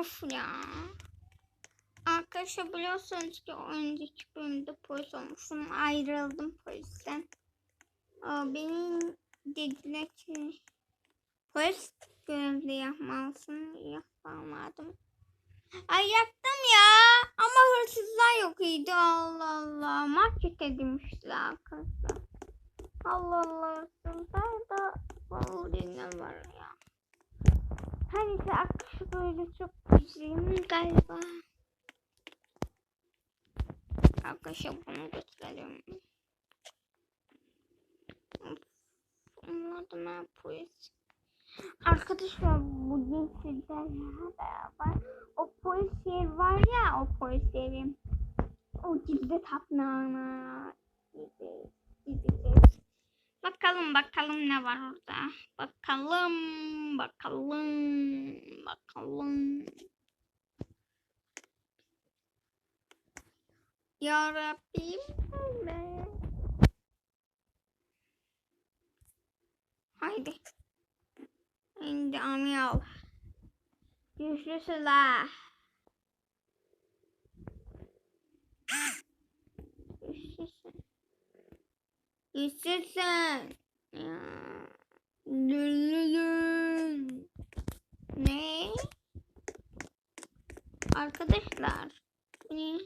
Of ya. Arkadaşlar biliyorsunuz ki önceki bölümde polis olmuşum. Ayrıldım polisten. Benim dediler ki polis görevli yapmalısın. Yapamadım. Ay yaptım ya. Ama hırsızlar yok iyiydi. Allah Allah. Markete girmişler arkadaşlar. Allah Allah. Hırsızlar da vallahi ne var ya. Neyse arkadaşlar böyle çok güzelim galiba. Arkadaşlar bunu gösterelim. Onlar da ne yapıyor? Arkadaşlar bugün sizlerle beraber o polis yeri var ya o polis yeri. O gideceğiz. gideceğiz. Bakalım bakalım ne var orada. Bakalım bakalım bakalım. Ya Rabbim. Haydi. Şimdi amyal. Güçlü silah. Ya. Lülülün. Ne? Arkadaşlar. Ne?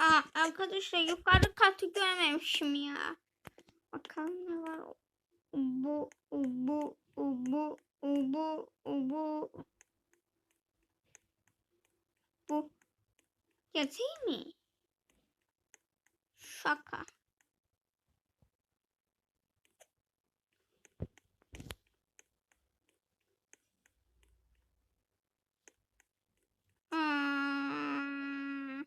Aa, arkadaşlar yukarı katı görmemişim ya. Bakalım ne var. Bu, bu, bu, bu, bu. Bu. Yazayım mı? Şaka. Hmm.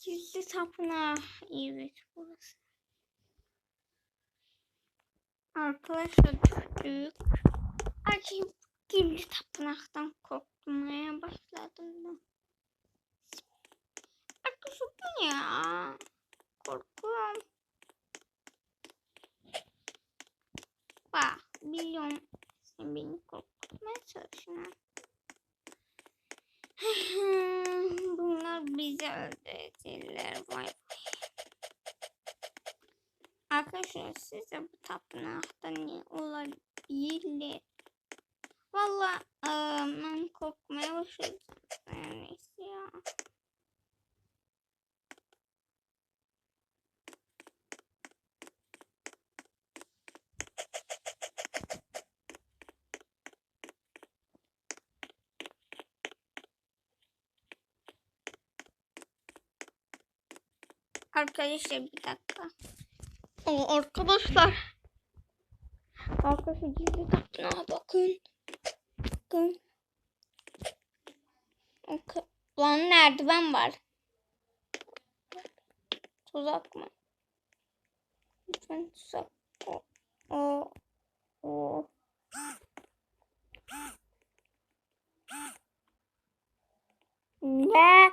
Gizli tapınağı. Evet burası. Arkadaşlar düştük. Acayip gizli tapınaktan korkmaya başladım ben. Arkadaşlar bu ne ya? Korkuyorum. Bak biliyorum sen beni korkutmaya çalışıyorsun. Bunlar bizi öldürecekler. Vay Arkadaşlar size bu tapınakta ne olabilir? Valla ben korkmaya başladım. Neyse ya. Arkadaşlar bir dakika. O arkadaşlar. Arkadaşlar gizli tapınağa bakın. Bakın. Bakın. Lan merdiven var. Tuzak mı? Lütfen tuzak. O. O. O. Ne?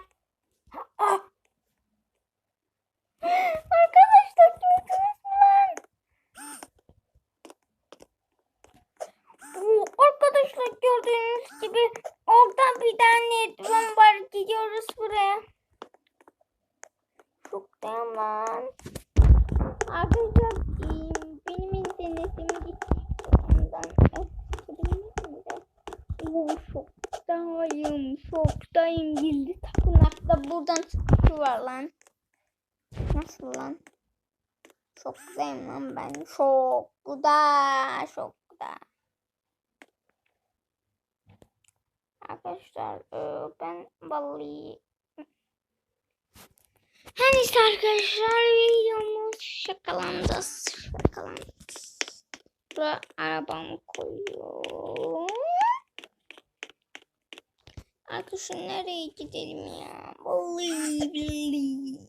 Ah! Arkadaşlar gördünüz mü lan? Oo, Arkadaşlar gördüğünüz gibi oradan bir tane drone var. Gidiyoruz buraya. Çok dayan lan. Arkadaşlar e, benim internetim gitti. Ondan eskiden de. Oo, şoktayım. Şoktayım. Gizli tapınakta buradan çıkışı var lan. Nasıl lan? Güzelim lan ben. Çok güzel. Arkadaşlar e, ben vallahi her neyse arkadaşlar videomuz şakalandı. Şakalandı. Buraya arabamı koyuyorum. Arkadaşlar nereye gidelim ya? Vallahi billahi.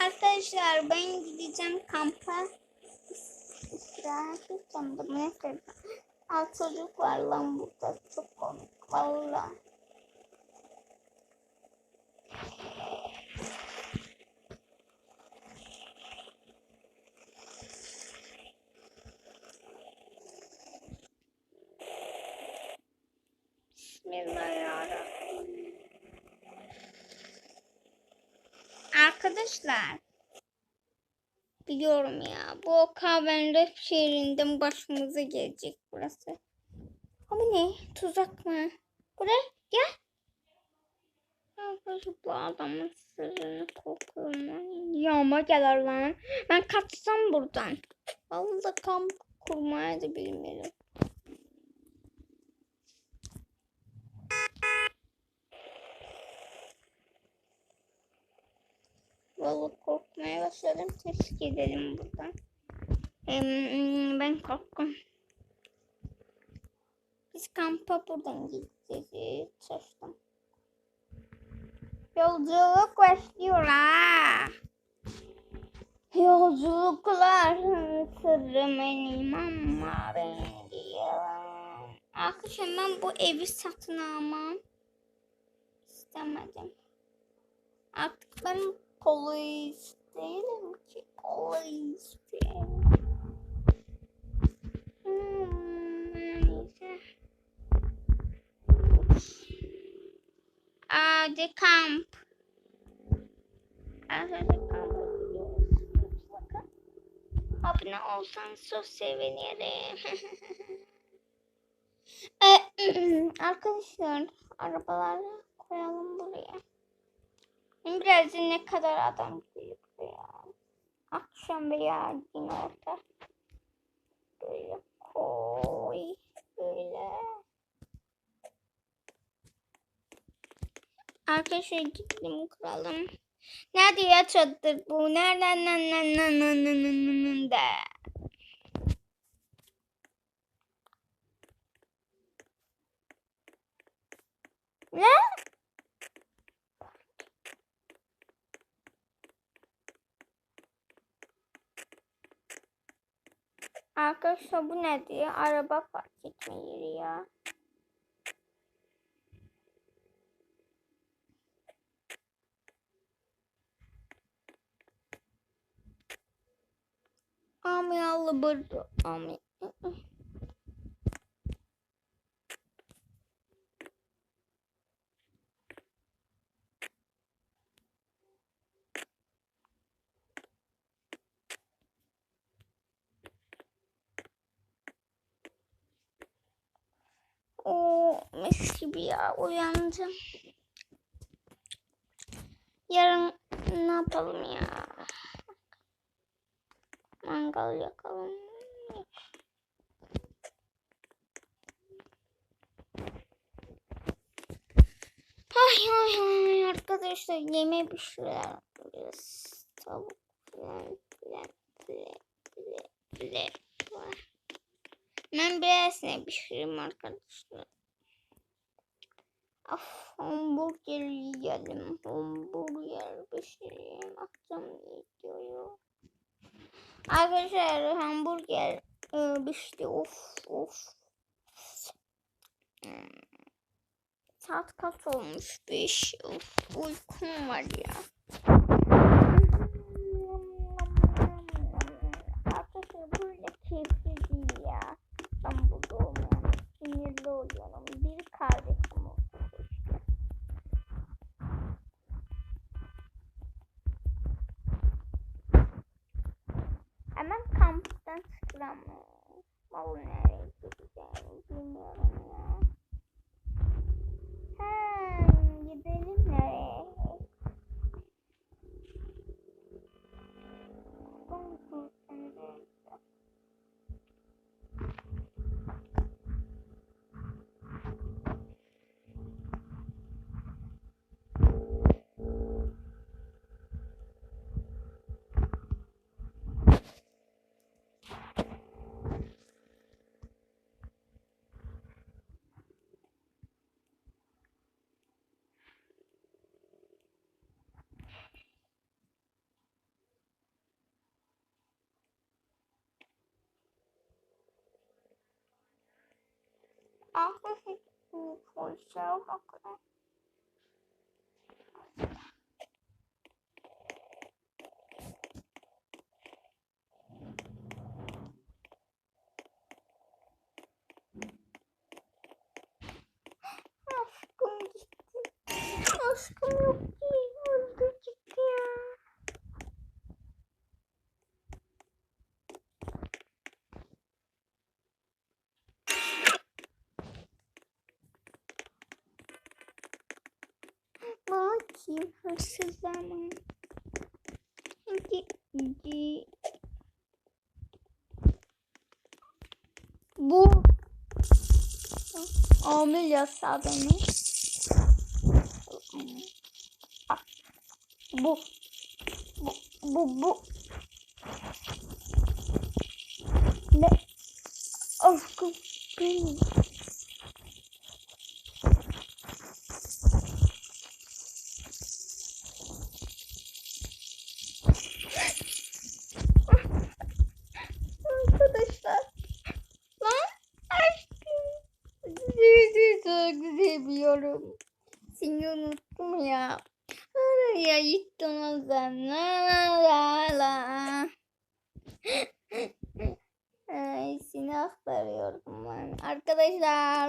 Arkadaşlar ben gideceğim kampa. İstirahat edeceğim. Ne söyleyeyim? Alt çocuk var lan burada. Çok komik. Valla. Bismillahirrahmanirrahim. Arkadaşlar. Biliyorum ya. Bu kahvenin şehrinden başımıza gelecek burası. Ama ne? Tuzak mı? Buraya gel. Arkadaşlar bu adamın sırrını kokuyorum. Yağma gelir lan. Ben kaçsam buradan. Vallahi kamp kurmaya da bilmiyorum. Vallahi korkmaya başladım. Keşke gidelim buradan. Em, ben korktum. Biz kampa buradan gideceğiz. Şaştım. Yolculuk başlıyor ha. Yolculuklar sırrı benim ama ben gidiyorum. Arkadaşlar ben bu evi satın almam istemedim. Artık ben polis değilim ki polis değilim. Hmm, neyse. Hadi kamp. Bakın. Abone olsanız çok sevinirim. Ee, Arkadaşlar arabaları koyalım buraya. Biraz ne kadar adam geliyor buraya. Akşam veya gün orta. Böyle koy. Böyle. Arkadaşlar gidelim kuralım. Nerede ya çadır bu? Nereden nereden nereden de? Ne? Arkadaşlar bu ne diye araba fark etme yeri ya. Ami Allah burada. Ami. Oo, mis gibi ya uyandım. Yarın ne yapalım ya? Mangal yakalım. Ay ay ay arkadaşlar yeme bir şeyler yapıyoruz. Tavuk falan filan. Ben biraz ne pişireyim arkadaşlar. Of hamburger yiyelim. Hamburger pişireyim. Akşam yiyeceğim. Arkadaşlar hamburger e, pişti. Of of. Hmm. Saat kaç olmuş? 5. Of uykum var ya. Arkadaşlar böyle keyifli değil ya. Ben burada olmuyorum. Sinirli oluyorum. Bir kardeşim Ah bu polise bakın. Aşkım gitti. Aşkım yok ki. Öldü gitti ya. Baba kim hırsızlar mı? Bu Amil yasağı beni. Bu. Bu. Bu. Bu. Ne? Aşkım benim. Arkadaşlar. Lan aşkım. Sizi çok seviyorum. Seni unuttum ya. Araya gittim o zaman. La la. Ay, seni aktarıyorum ben. Arkadaşlar.